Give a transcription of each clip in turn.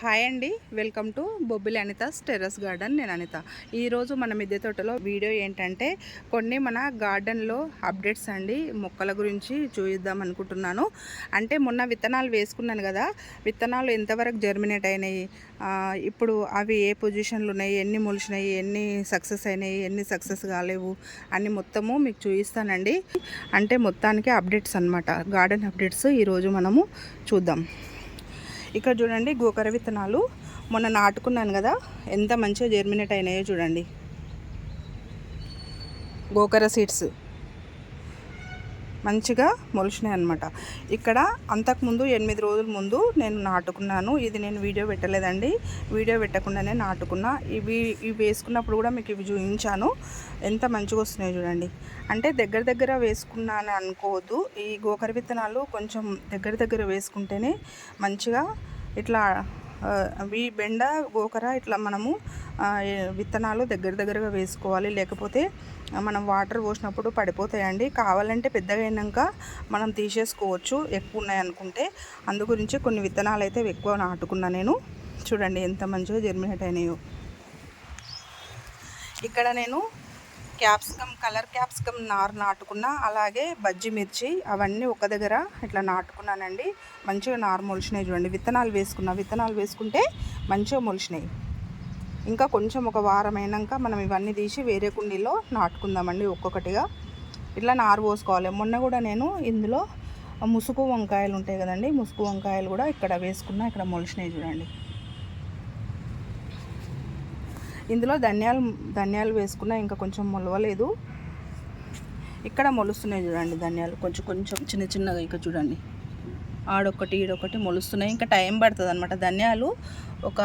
Hi అండి welcome to Bobbili Anitha terrace garden. నేను అనిత. ఈరోజు మన మిద్దె తోటలో వీడియో ఏంటంటే కొన్ని మన గార్డెన్లో అప్డేట్స్ అండి మొక్కల గురించి చూద్దాం అనుకుంటున్నాను. అంటే మొన్న విత్తనాలు వేసుకున్నాను కదా విత్తనాలు ఎంతవరకు జర్మినేట్ అయినాయి? ఇప్పుడు అవి ఏ పొజిషన్లు ఉన్నాయి? ఎన్ని మొలిచినాయి? ఎన్ని సక్సెస్ అయినాయి? ఎన్ని సక్సెస్ కాలేవు? అని మొత్తము మీకు చూపిస్తానండి అంటే మొత్తానికి అప్డేట్స్ అనమాట గార్డెన్ అప్డేట్స్ ఈరోజు మనము చూద్దాం. ఇక్కడ చూడండి గోకర విత్తనాలు. మొన్న నాటుకున్నాను కదా ఎంత మంచిగా జర్మినేట్ అయినాయో చూడండి. గోకర సీడ్స్ మంచిగా మొలిచినాయి అనమాట ఇక్కడ అంతకుముందు ఎనిమిది రోజుల ముందు నేను నాటుకున్నాను. ఇది నేను వీడియో పెట్టలేదండి. వీడియో పెట్టకుండానే నాటుకున్నా. ఇవి ఇవి వేసుకున్నప్పుడు కూడా మీకు ఇవి చూపించాను. ఎంత మంచిగా వస్తున్నాయి చూడండి. అంటే దగ్గర దగ్గర వేసుకున్నాను అనుకోవద్దు. ఈ గోకర విత్తనాలు కొంచెం దగ్గర దగ్గర వేసుకుంటేనే మంచిగా ఇట్లా ఆ, అవి బెండ గోకర ఇట్లా మనము విత్తనాలు దగ్గర దగ్గరగా వేసుకోవాలి. లేకపోతే మనం వాటర్ పోసినప్పుడు పడిపోతాయండి. కావాలంటే పెద్దగా అయినాక మనం తీసేసుకోవచ్చు. ఎక్కువ ఉన్నాయి అనుకుంటే అందు గురించి కొన్ని విత్తనాలు అయితే ఎక్కువ నాటుకున్నా నేను. చూడండి ఎంత మంచిగా జర్మినేట్ అయినాయో. ఇక్కడ నేను క్యాప్సికమ్ కలర్ క్యాప్సికమ్ నారు నాటుకున్న అలాగే బజ్జి మిర్చి అవన్నీ ఒక దగ్గర ఇట్లా నాటుకున్నానండి. మంచిగా నారు మొలిచినాయి చూడండి. విత్తనాలు వేసుకున్నా విత్తనాలు వేసుకుంటే మంచిగా మొలిచినాయి. ఇంకా కొంచెం ఒక వారం అయినాక మనం ఇవన్నీ తీసి వేరే కుండీలో నాటుకుందామండి ఒక్కొక్కటిగా. ఇట్లా నారు పోసుకోవాలి. మొన్న కూడా నేను ఇందులో ముసుగు వంకాయలు ఉంటాయి కదండి ముసుగు వంకాయలు కూడా ఇక్కడ వేసుకున్నా ఇక్కడ మొలిచినాయి చూడండి. ఇందులో ధనియాలు ధనియాలు వేసుకున్నా ఇంకా కొంచెం మొలవలేదు. ఇక్కడ మొలుస్తున్నాయి చూడండి ధనియాలు. కొంచెం కొంచెం చిన్న చిన్నగా ఇంకా చూడండి. ఆడొకటి ఈడొకటి మొలుస్తున్నాయి. ఇంకా టైం పడుతుంది అనమాట ధనియాలు ఒక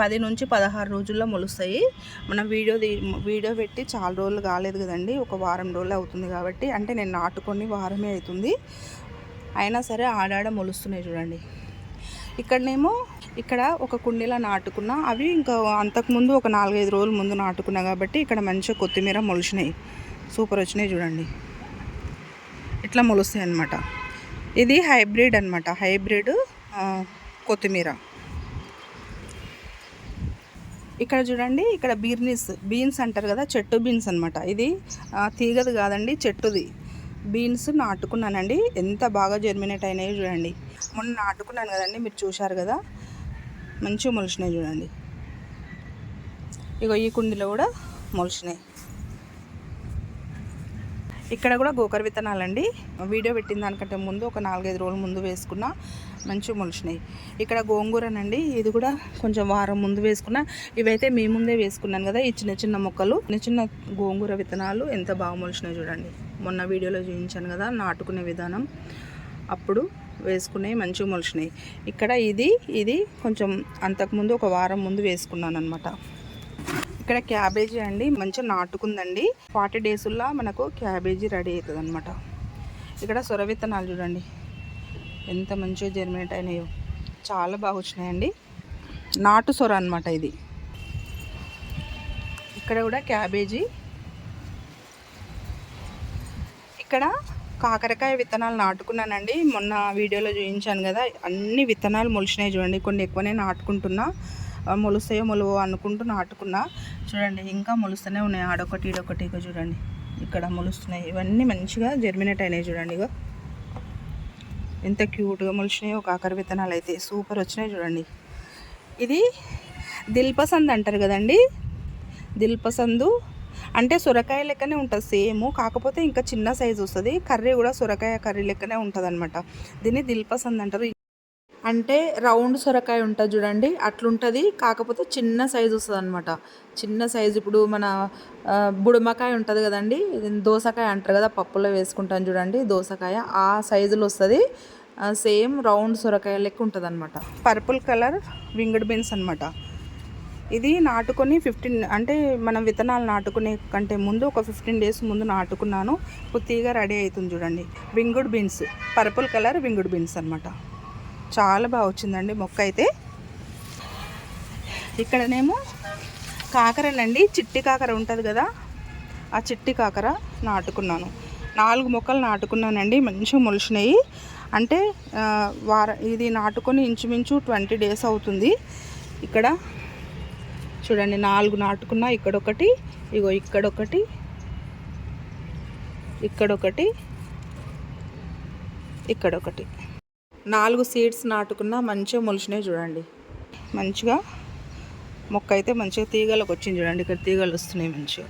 పది నుంచి పదహారు రోజుల్లో మొలుస్తాయి. మనం వీడియో వీడియో పెట్టి చాలా రోజులు కాలేదు కదండి. ఒక వారం రోజులు అవుతుంది కాబట్టి. అంటే నేను నాటుకొని వారమే అవుతుంది. అయినా సరే ఆడాడ మొలుస్తున్నాయి చూడండి. ఇక్కడనేమో ఇక్కడ ఒక కుండీలో నాటుకున్నా. అవి ఇంకా అంతకుముందు ఒక నాలుగైదు రోజుల ముందు నాటుకున్నా కాబట్టి ఇక్కడ మంచిగా కొత్తిమీర మొలిచినాయి. సూపర్ వచ్చినాయి చూడండి. ఇట్లా మొలుస్తాయి అన్నమాట. ఇది హైబ్రిడ్ అనమాట హైబ్రిడ్ కొత్తిమీర. ఇక్కడ చూడండి ఇక్కడ బీర్నీస్ బీన్స్ అంటారు కదా చెట్టు బీన్స్ అనమాట ఇది తీగది కాదండి చెట్టుది. బీన్స్ నాటుకున్నానండి. ఎంత బాగా జర్మినేట్ అయినాయో చూడండి. మొన్న నాటుకున్నాను కదండి మీరు చూశారు కదా? మంచిగా మొలిచినాయి చూడండి. ఇగో ఈ కుండీలో కూడా మొలిచినాయి. ఇక్కడ కూడా గోకర విత్తనాలండి. వీడియో పెట్టిన దానికంటే ముందు ఒక నాలుగైదు రోజుల ముందు వేసుకున్న మంచిగా మొలిచినాయి. ఇక్కడ గోంగూరనండి ఇది కూడా కొంచెం వారం ముందు వేసుకున్న. ఇవైతే మీ ముందే వేసుకున్నాను కదా ఈ చిన్న చిన్న మొక్కలు. చిన్న చిన్న గోంగూర విత్తనాలు ఎంత బాగా మొలిచినాయి చూడండి. మొన్న వీడియోలో చూపించాను కదా నాటుకునే విధానం. అప్పుడు వేసుకున్నాయి మంచిగా మొలిచినాయి. ఇక్కడ ఇది ఇది కొంచెం అంతకుముందు ఒక వారం ముందు వేసుకున్నాను అనమాట ఇక్కడ క్యాబేజీ అండి మంచిగా నాటుకుందండి. ఫార్టీ డేస్లో మనకు క్యాబేజీ రెడీ అవుతుంది అనమాట ఇక్కడ సొర విత్తనాలు చూడండి. ఎంత మంచిగా జర్మినేట్ అయినాయో. చాలా బాగా వచ్చినాయండి. నాటు సొర అనమాట ఇది. ఇక్కడ కూడా క్యాబేజీ. ఇక్కడ కాకరకాయ విత్తనాలు నాటుకున్నానండి. మొన్న వీడియోలో చూపించాను కదా అన్ని విత్తనాలు మొలిచినాయి చూడండి. కొన్ని ఎక్కువనే నాటుకుంటున్నా మొలుస్తాయో మొలవో అనుకుంటూ నాటుకున్నా. చూడండి ఇంకా మొలుస్తూనే ఉన్నాయి. ఆడొకటి ఇడొకటి ఇక చూడండి. ఇక్కడ మొలుస్తున్నాయి. ఇవన్నీ మంచిగా జర్మినేట్ అయినాయి చూడండి ఇక ఎంత క్యూట్గా మొలిచినాయో కాకర విత్తనాలు అయితే. సూపర్ వచ్చినాయి చూడండి. ఇది దిల్పసంద్ అంటారు కదండి. దిల్పసందు అంటే సొరకాయ లెక్కనే ఉంటుంది సేమ్ కాకపోతే ఇంకా చిన్న సైజు వస్తుంది. కర్రీ కూడా సొరకాయ కర్రీ లెక్కనే ఉంటుంది అనమాట దీన్ని దిల్పసంద్ అంటారు. అంటే రౌండ్ సొరకాయ ఉంటుంది చూడండి అట్లుంటుంది. కాకపోతే చిన్న సైజు వస్తుంది అనమాట చిన్న సైజు ఇప్పుడు మన బుడమకాయ ఉంటుంది కదండి దోసకాయ అంటారు కదా పప్పులో వేసుకుంటాం చూడండి దోసకాయ. ఆ సైజులో వస్తుంది. సేమ్ రౌండ్ సొరకాయ లెక్క ఉంటుంది అనమాట పర్పుల్ కలర్ వింగడ్ బీన్స్ అనమాట ఇది నాటుకొని ఫిఫ్టీన్ అంటే మనం విత్తనాలు నాటుకునే కంటే ముందు ఒక ఫిఫ్టీన్ డేస్ ముందు నాటుకున్నాను. పుత్తిగా రెడీ అవుతుంది చూడండి. Winged beans purple colour winged beans అనమాట చాలా బాగా వచ్చిందండి మొక్క అయితే. ఇక్కడనేమో కాకరనండి చిట్టి కాకర ఉంటుంది కదా ఆ చిట్టి కాకర నాటుకున్నాను. నాలుగు మొక్కలు నాటుకున్నానండి మంచిగా మొలిచినాయి. అంటే వార ఇది నాటుకొని ఇంచుమించు ట్వంటీ డేస్ అవుతుంది. ఇక్కడ చూడండి నాలుగు నాటుకున్నా ఇక్కడొకటి ఇగో ఇక్కడొకటి ఇక్కడొకటి ఇక్కడొకటి. నాలుగు సీడ్స్ నాటుకున్నా మంచిగా మొలిచినాయి చూడండి. మంచిగా మొక్క అయితే మంచిగా తీగలకు వచ్చింది చూడండి ఇక్కడ తీగలు వస్తున్నాయి మంచిగా.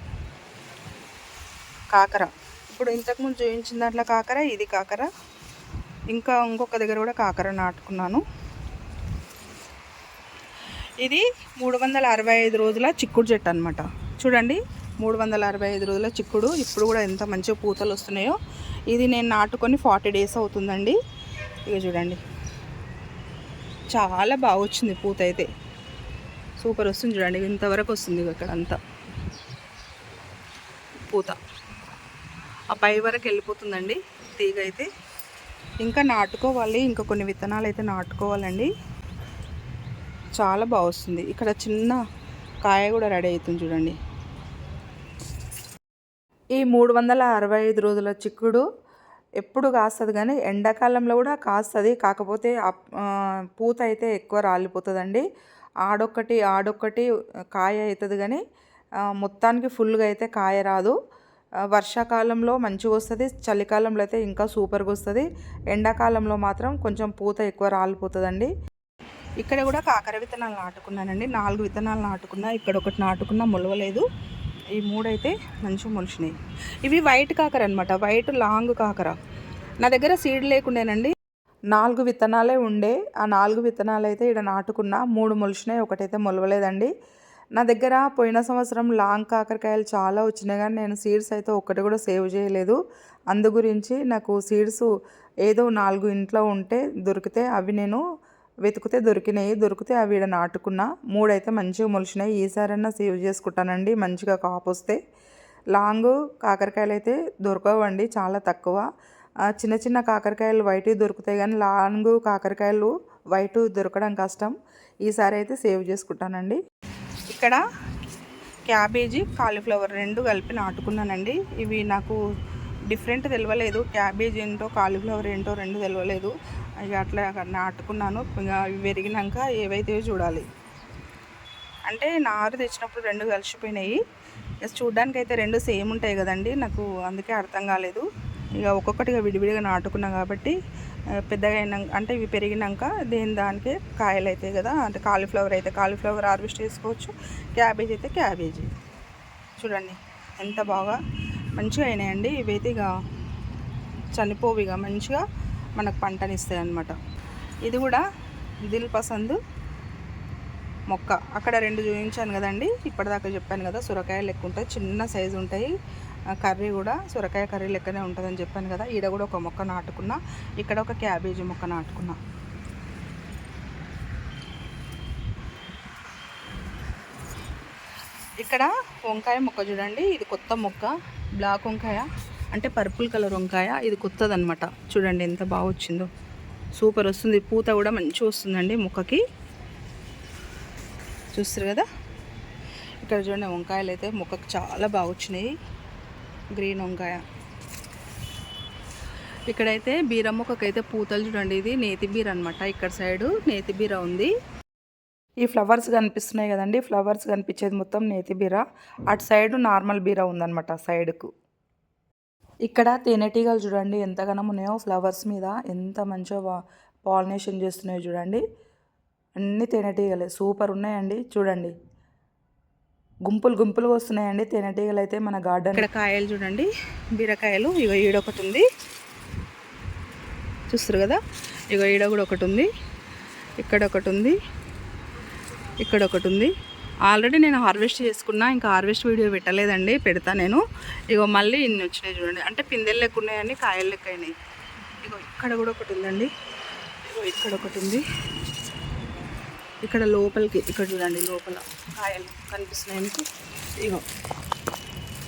కాకర. ఇప్పుడు ఇంతకుముందు చూపించిన దాంట్లో కాకర ఇది కాకర. ఇంకా ఇంకొక దగ్గర కూడా కాకర నాటుకున్నాను. ఇది మూడు వందల అరవై ఐదు రోజుల చిక్కుడు చెట్టు అనమాట చూడండి మూడు వందల అరవై ఐదు రోజుల చిక్కుడు. ఇప్పుడు కూడా ఎంత మంచిగా పూతలు వస్తున్నాయో. ఇది నేను నాటుకొని ఫార్టీ డేస్ అవుతుందండి. ఇక చూడండి. చాలా బాగా వచ్చింది పూత అయితే. సూపర్ వస్తుంది చూడండి. ఇంతవరకు వస్తుంది ఇక్కడ అంతా పూత. ఆ పై వరకు వెళ్ళిపోతుందండి తీగ అయితే. ఇంకా నాటుకోవాలి. ఇంకా కొన్ని విత్తనాలు అయితే నాటుకోవాలండి. చాలా బాగా వస్తుంది. ఇక్కడ చిన్న కాయ కూడా రెడీ అవుతుంది చూడండి. ఈ మూడు వందల అరవై ఐదు రోజుల చిక్కుడు ఎప్పుడు కాస్తుంది కానీ ఎండాకాలంలో కూడా కాస్తుంది. కాకపోతే పూత అయితే ఎక్కువ రాలిపోతుందండి. ఆడొక్కటి ఆడొక్కటి కాయ అవుతుంది కానీ మొత్తానికి ఫుల్గా అయితే కాయ రాదు. వర్షాకాలంలో మంచిగా వస్తుంది చలికాలంలో అయితే ఇంకా సూపర్గా వస్తుంది. ఎండాకాలంలో మాత్రం కొంచెం పూత ఎక్కువ రాలిపోతుందండి. ఇక్కడ కూడా కాకర విత్తనాలు నాటుకున్నానండి. నాలుగు విత్తనాలు నాటుకున్నా ఇక్కడ ఒకటి నాటుకున్నా మొలవలేదు. ఈ మూడైతే మంచిగా మొలిచినాయి. ఇవి వైట్ కాకర అనమాట వైట్ లాంగ్ కాకర. నా దగ్గర సీడ్ లేకుండేనండి. నాలుగు విత్తనాలే ఉండే. ఆ నాలుగు విత్తనాలు అయితే ఇక్కడ నాటుకున్నా. మూడు మొలిచినాయి ఒకటైతే మొలవలేదండి. నా దగ్గర పోయిన సంవత్సరం లాంగ్ కాకరకాయలు చాలా వచ్చినాయి. కానీ నేను సీడ్స్ అయితే ఒక్కటి కూడా సేవ్ చేయలేదు. అందు గురించి నాకు సీడ్స్ ఏదో నాలుగు ఇంట్లో ఉంటే దొరికితే అవి నేను వెతికితే దొరికినాయి దొరికితే అవి ఈడ నాటుకున్నా. మూడైతే మంచిగా మొలిచినాయి. ఈసారన్నా సేవ్ చేసుకుంటానండి. మంచిగా కాపు వస్తే. లాంగ్ కాకరకాయలు అయితే దొరకవండి చాలా తక్కువ. చిన్న చిన్న కాకరకాయలు వైట్ దొరుకుతాయి కానీ లాంగ్ కాకరకాయలు వైట్ దొరకడం కష్టం. ఈసారి అయితే సేవ్ చేసుకుంటానండి. ఇక్కడ క్యాబేజీ కాలీఫ్లవర్ రెండు కలిపి నాటుకున్నానండి. ఇవి నాకు డిఫరెంట్ తెలియలేదు క్యాబేజీ ఏంటో కాలీఫ్లవర్ ఏంటో రెండు తెలియలేదు ఇక అట్లా నాటుకున్నాను. ఇక అవి పెరిగినాక ఏవైతే చూడాలి. అంటే నారు తెచ్చినప్పుడు రెండు కలిసిపోయినాయి. చూడ్డానికి అయితే రెండు సేమ్ ఉంటాయి కదండి. నాకు అందుకే అర్థం కాలేదు. ఇక ఒక్కొక్కటిగా విడివిడిగా నాటుకున్నాం కాబట్టి పెద్దగా అయినాక అంటే ఇవి పెరిగినాక దేని దానికే కాయలు అవుతాయి కదా. అంటే కాలీఫ్లవర్ అయితే కాలీఫ్లవర్ హార్వెస్ట్ చేసుకోవచ్చు. క్యాబేజ్ అయితే క్యాబేజీ. చూడండి ఎంత బాగా మంచిగా అయినాయండి. ఇవైతే ఇక చనిపోవు ఇక మంచిగా. మనకు పంటని ఇస్తాయి అన్నమాట ఇది కూడా దిల్ పసందు మొక్క. అక్కడ రెండు చూపించాను కదండి ఇప్పటిదాకా చెప్పాను కదా సొరకాయ లెక్క ఉంటాయి చిన్న సైజు ఉంటాయి. కర్రీ కూడా సొరకాయ కర్రీ లెక్కనే ఉంటుందని చెప్పాను కదా ఈడ కూడా ఒక మొక్క నాటుకున్నా ఇక్కడ ఒక క్యాబేజీ మొక్క నాటుకున్నా. ఇక్కడ వంకాయ మొక్క చూడండి ఇది కొత్త మొక్క బ్లాక్ వంకాయ. అంటే పర్పుల్ కలర్ వంకాయ ఇది కొత్తదనమాట చూడండి ఎంత బాగా వచ్చిందో. సూపర్ వస్తుంది. పూత కూడా మంచిగా వస్తుందండి మొక్కకి. చూస్తారు కదా? ఇక్కడ చూడండి వంకాయలు అయితే మొక్కకు చాలా బాగా వచ్చినాయి. గ్రీన్ వంకాయ. ఇక్కడైతే బీర మొక్కకైతే పూతలు చూడండి. ఇది నేతి బీర అనమాట ఇక్కడ సైడు నేతి బీర ఉంది. ఈ ఫ్లవర్స్ కనిపిస్తున్నాయి కదండి. ఫ్లవర్స్ కనిపించేది మొత్తం నేతి బీర. అటు సైడ్ నార్మల్ బీర ఉందన్నమాట సైడ్కు. ఇక్కడ తేనెటీగలు చూడండి ఎంతగానో ఉన్నాయో ఫ్లవర్స్ మీద ఎంత మంచిగా పాలినేషన్ చేస్తున్నాయో చూడండి. అన్ని తేనెటీగలే సూపర్ ఉన్నాయండి చూడండి. గుంపులు గుంపులుగా వస్తున్నాయండి తేనెటీగలు అయితే మన గార్డెన్. ఇక్కడ కాయలు చూడండి బీరకాయలు ఇగో ఈడొకటి ఉంది. చూస్తారు కదా ఇగో ఈడ కూడా ఒకటి ఉంది. ఇక్కడ ఒకటి ఉంది ఇక్కడ ఒకటి ఉంది. ఆల్రెడీ నేను హార్వెస్ట్ చేసుకున్నా ఇంకా హార్వెస్ట్ వీడియో పెట్టలేదండి పెడతా నేను. ఇగో మళ్ళీ ఇన్ని వచ్చినాయి చూడండి. అంటే పిందెలు లెక్క ఉన్నాయండి కాయలు లెక్క అయినాయి. ఇగో ఇక్కడ కూడా ఒకటి ఉందండి. ఇగో ఇక్కడ ఒకటి ఉంది. ఇక్కడ లోపలికి ఇక్కడ చూడండి లోపల కాయలు కనిపిస్తున్నాయి మీకు. ఇగో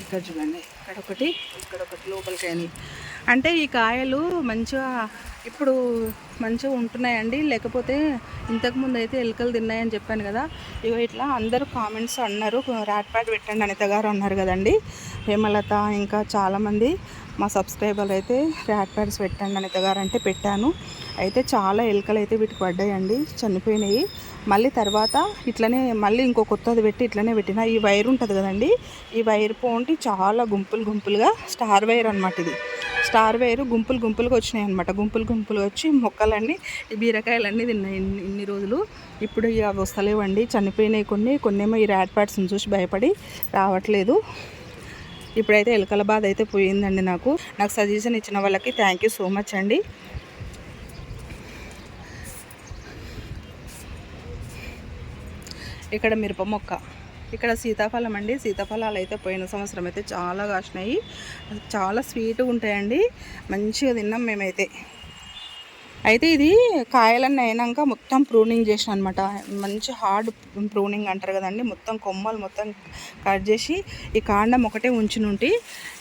ఇక్కడ చూడండి. ఇక్కడ ఒకటి ఇక్కడ ఒకటి లోపలికి అయినాయి. అంటే ఈ కాయలు మంచిగా ఇప్పుడు మంచిగా ఉంటున్నాయండి. లేకపోతే ఇంతకుముందు అయితే ఎలుకలు తిన్నాయని చెప్పాను కదా. ఇగో ఇట్లా అందరూ కామెంట్స్ అన్నారు. ర్యాట్ పెట్టండి అనిత గారు అన్నారు కదండి. హేమలత ఇంకా చాలామంది మా సబ్స్క్రైబర్ అయితే ర్యాట్ ప్యాడ్స్ పెట్టండి అనిత గారు అంటే పెట్టాను. అయితే చాలా ఎలుకలు అయితే వీటికి పడ్డాయండి. చనిపోయినాయి. మళ్ళీ తర్వాత ఇట్లనే మళ్ళీ ఇంకో కొత్తది పెట్టి ఇట్లనే పెట్టిన. ఈ వైర్ ఉంటుంది కదండి ఈ వైర్ పోంటి చాలా గుంపులు గుంపులుగా స్టార్ వైర్ అనమాట ఇది. స్టార్ వైర్ గుంపులు గుంపులుగా వచ్చినాయి అనమాట గుంపులు గుంపులుగా వచ్చి మొక్కలన్నీ ఈ బీరకాయలన్నీ తిన్నాయి ఇన్ని ఇన్ని రోజులు. ఇప్పుడు ఇక అవి వస్తలేవండి. చనిపోయినాయి కొన్ని కొన్నేమో ఈ ర్యాట్ ప్యాడ్స్ని చూసి భయపడి రావట్లేదు. ఇప్పుడైతే ఎలుకల బాధ అయితే పోయిందండి నాకు. నాకు సజెషన్ ఇచ్చిన వాళ్ళకి థ్యాంక్ యూ సో మచ్ అండి. ఇక్కడ మిరప మొక్క. ఇక్కడ సీతాఫలం అండి. సీతాఫలాలు అయితే పోయిన సంవత్సరం అయితే చాలా కాసినాయి. చాలా స్వీట్గా ఉంటాయండి. మంచిగా తిన్నాం మేమైతే. అయితే ఇది కాయలన్నీ అయినాక మొత్తం ప్రూనింగ్ చేసిన అనమాట మంచి హార్డ్ ప్రూనింగ్ అంటారు కదండి. మొత్తం కొమ్మలు మొత్తం కట్ చేసి ఈ కాండం ఒకటే ఉంచినుంటి.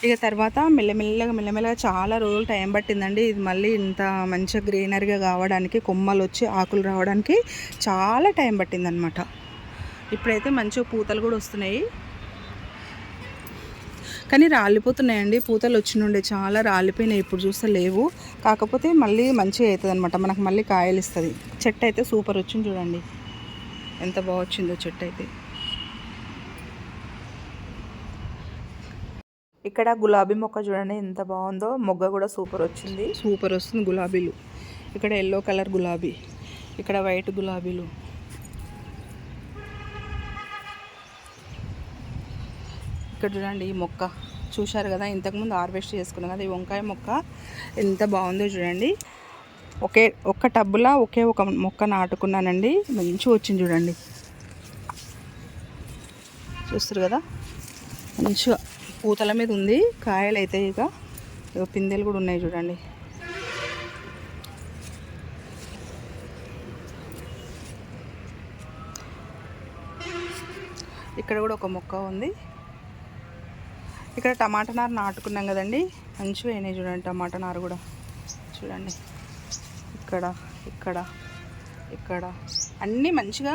ఇక తర్వాత మెల్లమెల్లగా మెల్లమెల్లగా చాలా రోజులు టైం పట్టిందండి. ఇది మళ్ళీ ఇంత మంచిగా గ్రీనరీగా కావడానికి కొమ్మలు వచ్చి ఆకులు రావడానికి చాలా టైం పట్టిందనమాట ఇప్పుడైతే మంచిగా పూతలు కూడా వస్తున్నాయి. కానీ రాలిపోతున్నాయండి. పూతలు వచ్చినుండే చాలా రాలిపోయినాయి. ఇప్పుడు చూస్తే లేవు. కాకపోతే మళ్ళీ మంచిగా అవుతుంది అనమాట మనకు మళ్ళీ కాయలు ఇస్తుంది. చెట్టు అయితే సూపర్ వచ్చింది చూడండి. ఎంత బాగా వచ్చిందో చెట్టు అయితే. ఇక్కడ గులాబీ మొక్క చూడండి. ఎంత బాగుందో. మొగ్గ కూడా సూపర్ వచ్చింది. సూపర్ వస్తుంది గులాబీలు. ఇక్కడ ఎల్లో కలర్ గులాబీ. ఇక్కడ వైట్ గులాబీలు. ఇక్కడ చూడండి ఈ మొక్క. చూశారు కదా ఇంతకుముందు హార్వెస్ట్ చేసుకున్నాం కదా ఈ వంకాయ మొక్క ఎంత బాగుందో చూడండి. ఒకే ఒక్క టబ్బులా ఒకే ఒక మొక్క నాటుకున్నానండి. మంచిగా వచ్చింది చూడండి. చూస్తారు కదా మంచిగా పూతల మీద ఉంది. కాయలు అయితే ఇక పిందెలు కూడా ఉన్నాయి చూడండి. ఇక్కడ కూడా ఒక మొక్క ఉంది. ఇక్కడ టమాటా నారు నాటుకున్నాం కదండి. మంచిగా అయినాయి చూడండి టమాటా నారు కూడా. చూడండి. ఇక్కడ ఇక్కడ ఇక్కడ. అన్నీ మంచిగా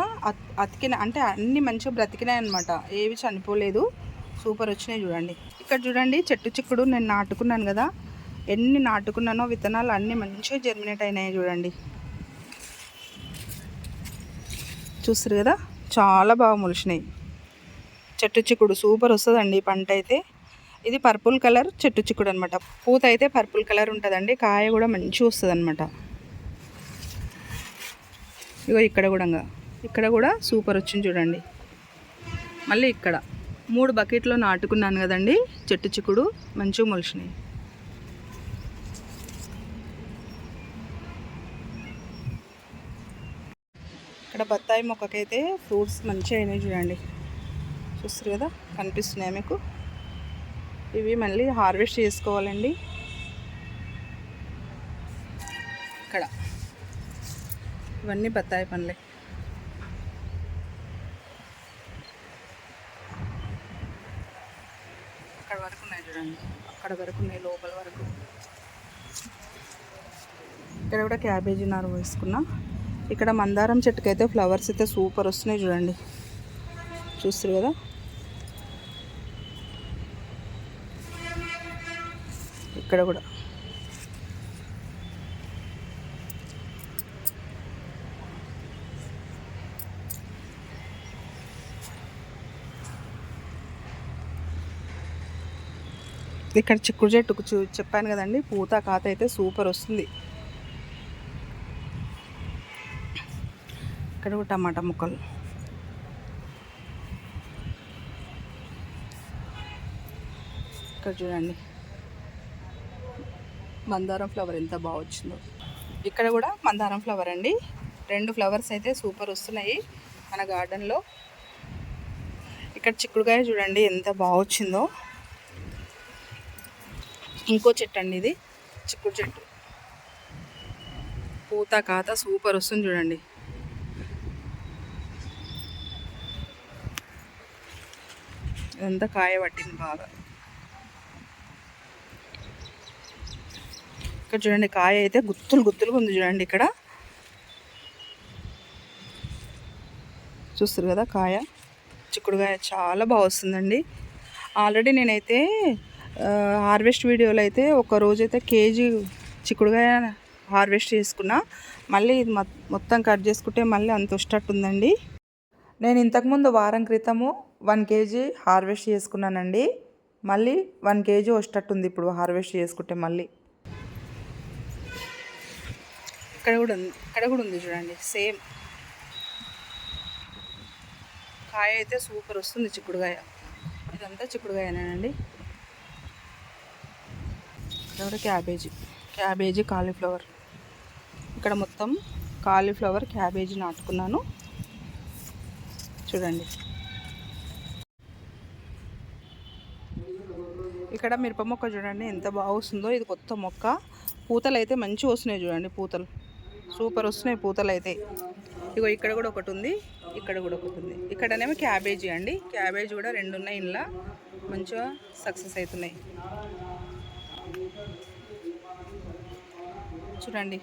అతికిన అంటే అన్నీ మంచిగా బ్రతికినాయి అనమాట ఏవి చనిపోలేదు. సూపర్ వచ్చినాయి చూడండి. ఇక్కడ చూడండి చెట్టు చిక్కుడు నేను నాటుకున్నాను కదా. ఎన్ని నాటుకున్నానో విత్తనాలు అన్నీ మంచిగా జర్మినేట్ అయినాయి చూడండి. చూస్తారు కదా? చాలా బాగా మొలిచినాయి. చెట్టు చిక్కుడు సూపర్ వస్తుందండి పంట అయితే. ఇది పర్పుల్ కలర్ చెట్టు చిక్కుడు అనమాట పూత అయితే పర్పుల్ కలర్ ఉంటుందండి. కాయ కూడా మంచిగా వస్తుంది అనమాట ఇగో ఇక్కడ కూడా ఇక్కడ కూడా సూపర్ వచ్చింది చూడండి. మళ్ళీ ఇక్కడ. మూడు బకెట్లో నాటుకున్నాను కదండి. చెట్టు చిక్కుడు మంచిగా మొలిచినాయి. ఇక్కడ బత్తాయి మొక్కకైతే ఫ్రూట్స్ మంచిగా అయినాయి చూడండి. చూస్తారు కదా? కనిపిస్తున్నాయి మీకు? ఇవి మళ్ళీ హార్వెస్ట్ చేసుకోవాలండి. ఇక్కడ. ఇవన్నీ బత్తాయి పండ్లే. అక్కడ వరకు ఉన్నాయి చూడండి. అక్కడ వరకు ఉన్నాయి లోపల వరకు. ఇక్కడ కూడా క్యాబేజీ నారు వేసుకున్నా. ఇక్కడ మందారం చెట్టుకైతే ఫ్లవర్స్ అయితే సూపర్ వస్తున్నాయి చూడండి. చూస్తారు కదా? ఇక్కడ కూడా. ఇక్కడ చిక్కుడు చెట్టుకు చూ చెప్పాను కదండి పూత కాత అయితే సూపర్ వస్తుంది. ఇక్కడ కూడా టమాటా ముక్కలు. ఇక్కడ చూడండి. మందారం ఫ్లవర్ ఎంత బాగా వచ్చిందో. ఇక్కడ కూడా మందారం ఫ్లవర్ అండి. రెండు ఫ్లవర్స్ అయితే సూపర్ వస్తున్నాయి మన గార్డెన్లో. ఇక్కడ చిక్కుడుకాయ చూడండి ఎంత బాగా వచ్చిందో. ఇంకో చెట్టు అండి ఇది చిక్కుడు చెట్టు. పూత కాత సూపర్ వస్తుంది చూడండి. ఇదంతా కాయ పట్టింది బాగా. ఇక్కడ చూడండి కాయ అయితే గుత్తులు గుత్తులుగా ఉంది చూడండి ఇక్కడ. చూస్తారు కదా కాయ? చిక్కుడుకాయ చాలా బాగా వస్తుందండి. ఆల్రెడీ నేనైతే హార్వెస్ట్ వీడియోలో అయితే ఒక రోజైతే కేజీ చిక్కుడుకాయ హార్వెస్ట్ చేసుకున్నా. మళ్ళీ ఇది మొత్తం కట్ చేసుకుంటే మళ్ళీ అంత వచ్చేటట్టుందండి నేను ఇంతకుముందు వారం క్రితము వన్ కేజీ హార్వెస్ట్ చేసుకున్నానండి. మళ్ళీ వన్ కేజీ వచ్చేటట్టుంది ఇప్పుడు హార్వెస్ట్ చేసుకుంటే మళ్ళీ. ఇక్కడ కూడా ఉంది. ఇక్కడ కూడా ఉంది చూడండి. సేమ్. కాయ అయితే సూపర్ వస్తుంది చిక్కుడుకాయ. ఇదంతా చిక్కుడుకాయనేనండి. ఇక్కడ కూడా క్యాబేజీ. Cabbage cauliflower. ఇక్కడ మొత్తం కాలీఫ్లవర్ క్యాబేజీ నాటుకున్నాను. చూడండి. ఇక్కడ మిరప మొక్క చూడండి ఎంత బాగా వస్తుందో. ఇది కొత్త మొక్క. పూతలు అయితే మంచిగా వస్తున్నాయి చూడండి పూతలు. సూపర్ వస్తున్నాయి పూతలు అయితే. ఇగో ఇక్కడ కూడా ఒకటి ఉంది ఇక్కడ కూడా ఒకటి ఉంది. ఇక్కడనేమో క్యాబేజీ అండి. క్యాబేజీ కూడా రెండు ఉన్నాయి ఇంట్లో మంచిగా సక్సెస్ అవుతున్నాయి. చూడండి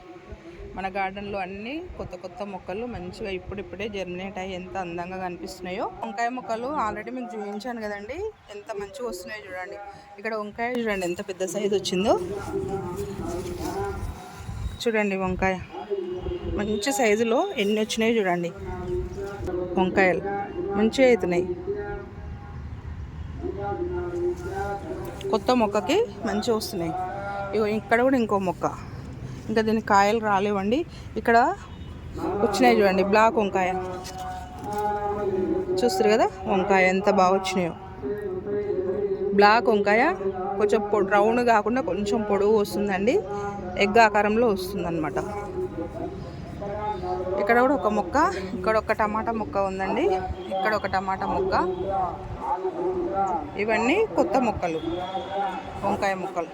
మన గార్డెన్లో అన్ని కొత్త కొత్త మొక్కలు మంచిగా ఇప్పుడిప్పుడే జర్మినేట్ అయ్యి ఎంత అందంగా కనిపిస్తున్నాయో. వంకాయ మొక్కలు ఆల్రెడీ మీకు చూపించాను కదండి. ఎంత మంచిగా వస్తున్నాయో చూడండి. ఇక్కడ వంకాయ చూడండి ఎంత పెద్ద సైజు వచ్చిందో. చూడండి వంకాయ. మంచి సైజులో ఎన్ని వచ్చినాయి చూడండి. వంకాయలు మంచిగా అవుతున్నాయి కొత్త మొక్కకి మంచిగా వస్తున్నాయి. ఇగో ఇక్కడ కూడా ఇంకో మొక్క. ఇంకా దీనికి కాయలు రాలేవండి. ఇక్కడ వచ్చినాయి చూడండి బ్లాక్ వంకాయ. చూస్తారు కదా వంకాయ ఎంత బాగా వచ్చినాయో. బ్లాక్ వంకాయ కొంచెం రౌండ్ కాకుండా కొంచెం పొడవు వస్తుందండి. ఎగ్ ఆకారంలో వస్తుందన్నమాట. ఇక్కడ కూడా ఒక మొక్క ఇక్కడ ఒక టమాటా మొక్క ఉందండి. ఇక్కడ ఒక టమాటా మొక్క. ఇవన్నీ కొత్త మొక్కలు వంకాయ మొక్కలు.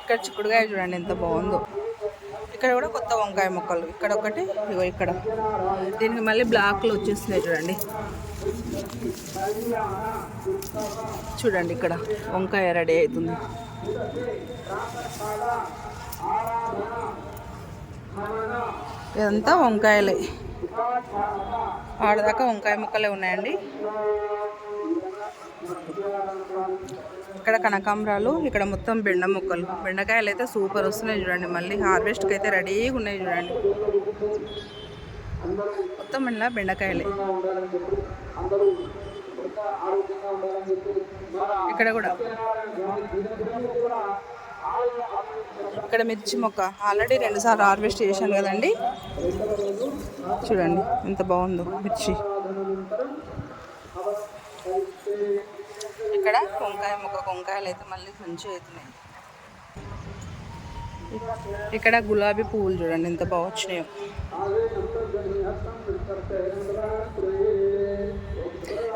ఇక్కడ చిక్కుడుగాయ చూడండి ఎంత బాగుందో. ఇక్కడ కూడా కొత్త వంకాయ మొక్కలు ఇక్కడ ఒకటి ఇగో ఇక్కడ. దీనికి మళ్ళీ బ్లాక్లు వచ్చేస్తున్నాయి చూడండి. చూడండి ఇక్కడ వంకాయ రెడీ అవుతుంది. ఇదంతా వంకాయలే. ఆడదాకా వంకాయ ముక్కలే ఉన్నాయండి. ఇక్కడ కనకాంబరాలు ఇక్కడ మొత్తం బెండ ముక్కలు. బెండకాయలు అయితే సూపర్ వస్తున్నాయి చూడండి. మళ్ళీ హార్వెస్ట్కి అయితే రెడీగా ఉన్నాయి చూడండి. మొత్తం ఇలా బెండకాయలే. ఇక్కడ కూడా. ఇక్కడ మిర్చి మొక్క. ఆల్రెడీ రెండుసార్లు హార్వెస్ట్ చేశాను కదండి. చూడండి ఎంత బాగుందో మిర్చి. ఇక్కడ వంకాయ మొక్క వంకాయలు అయితే మళ్ళీ మంచిగా అవుతున్నాయి. ఇక్కడ గులాబీ పువ్వులు చూడండి ఎంత బాగా వచ్చినాయో.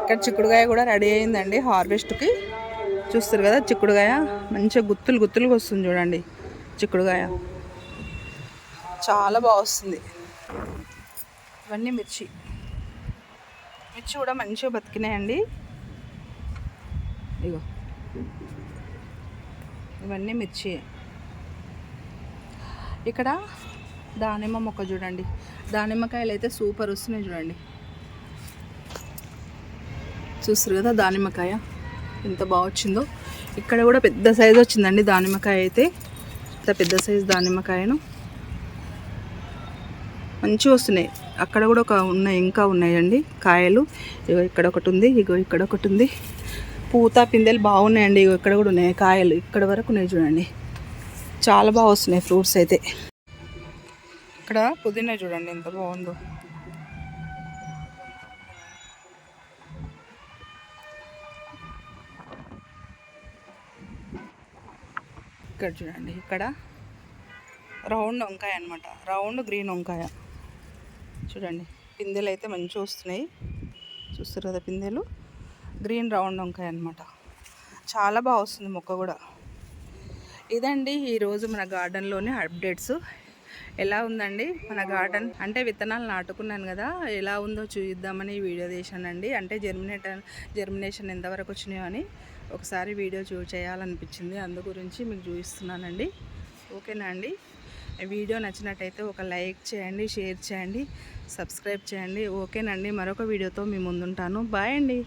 ఇక్కడ చిక్కుడుగాయ కూడా రెడీ అయిందండి హార్వెస్ట్కి. చూస్తారు కదా చిక్కుడుగాయ మంచిగా గుత్తులు గుత్తులుగా వస్తుంది చూడండి చిక్కుడుగాయ చాలా బాగా వస్తుంది. ఇవన్నీ మిర్చి. మిర్చి కూడా మంచిగా బతికినాయండి. ఇగో. ఇవన్నీ మిర్చి. ఇక్కడ దానిమ్మ మొక్క చూడండి. దానిమ్మకాయలు అయితే సూపర్ వస్తున్నాయి చూడండి. చూస్తారు కదా దానిమ్మకాయ ఎంత బాగా వచ్చిందో. ఇక్కడ కూడా పెద్ద సైజు వచ్చిందండి దానిమ్మకాయ అయితే. ఇంత పెద్ద సైజు దానిమ్మకాయను. మంచిగా వస్తున్నాయి. అక్కడ కూడా ఒక ఉన్నాయి ఇంకా ఉన్నాయండి కాయలు. ఇగో ఇక్కడ ఒకటి ఉంది ఇగో ఇక్కడ ఒకటి ఉంది. పూత పిందెలు బాగున్నాయండి. ఇగో ఇక్కడ కూడా ఉన్నాయి కాయలు. ఇక్కడ వరకు ఉన్నాయి చూడండి. చాలా బాగా వస్తున్నాయి ఫ్రూట్స్ అయితే. ఇక్కడ పుదీనా చూడండి ఎంత బాగుందో. ఇక్కడ చూడండి ఇక్కడ రౌండ్ వంకాయ అనమాట రౌండ్ గ్రీన్ వంకాయ. చూడండి పిందెలు అయితే మంచిగా వస్తున్నాయి. చూస్తారు కదా పిందెలు? గ్రీన్ రౌండ్ వంకాయ అనమాట చాలా బాగా వస్తుంది మొక్క కూడా. ఇదండి ఈరోజు మన గార్డెన్లోని అప్డేట్స్. ఎలా ఉందండి మన గార్డెన్? అంటే విత్తనాలు నాటుకున్నాను కదా ఎలా ఉందో చూద్దామని ఈ వీడియో చేశానండి అంటే జర్మినేట్ జర్మినేషన్ ఎంతవరకు వచ్చినాయో అని. ఒకసారి వీడియో చూ చేయాలనిపించింది. అందు గురించి మీకు చూపిస్తున్నానండి. ఓకేనా అండి? వీడియో నచ్చినట్టయితే ఒక లైక్ చేయండి షేర్ చేయండి సబ్స్క్రైబ్ చేయండి. ఓకేనండి మరొక వీడియోతో మీ ముందుంటాను. బాయ్ అండి.